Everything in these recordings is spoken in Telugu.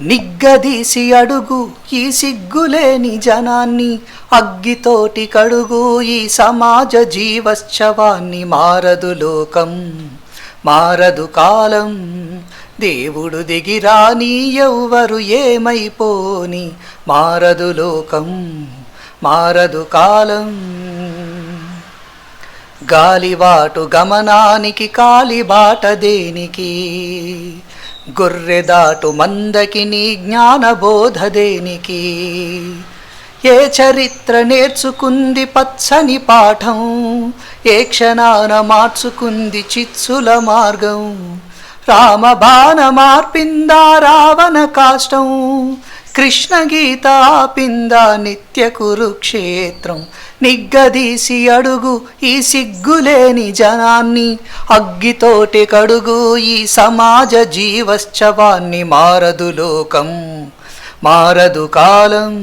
నిగ్గదీసి అడుగు ఈ సిగ్గులేని జనాన్ని అగ్గితోటి కడుగు ఈ సమాజ జీవశ్చవాన్ని మారదు లోకం మారదు కాలం. దేవుడు దిగిరాని ఎవ్వరు ఏమైపోని మారదు లోకం మారదు కాలం. గాలివాటు గమనానికి కాలిబాట దేనికి గొర్రెదాటు మందకి నీ జ్ఞానబోధ దేనికి? ఏ చరిత్ర నేర్చుకుంది పచ్చని పాఠం? ఏ క్షణాన మార్చుకుంది చిత్సుల మార్గం? రామబాణ మార్పిందా రావణ కాష్టం? కృష్ణ నిత్య కురుక్షేత్రం. నిగ్గదీసి అడుగు ఈ సిగ్గులేని జనాన్ని. అగ్గితోటి కడుగు ఈ సమాజ జీవశ్చవాన్ని మారదు లోకం మారదు కాలం.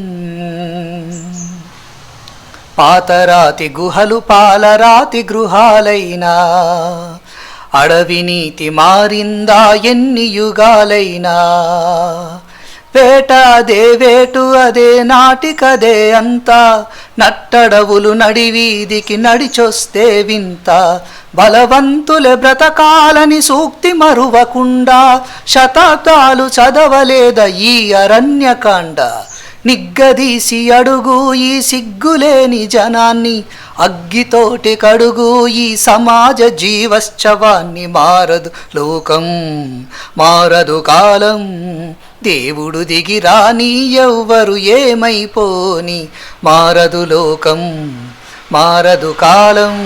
పాతరాతి గుహలు పాలరాతి గృహాలైనా అడవి నీతి మారిందా ఎన్ని యుగాలైనా. వేట అదే వేటు అదే నాటికదే అంతా. నట్టడవులు నడివీధికి నడిచొస్తే వింత. బలవంతులే బ్రతకాలని సూక్తి మరువకుండా శతాబ్దాలు చదవలేద ఈ అరణ్యకాండ. నిగ్గదీసి అడుగు ఈ సిగ్గులేని జనాన్ని అగ్గితోటి కడుగు ఈ సమాజ జీవశ్చవాన్ని. మారదు లోకం మారదు కాలం దేవుడు దిగిరాని ఎవ్వరు ఏమైపోని? మారదు లోకం మారదు కాలం.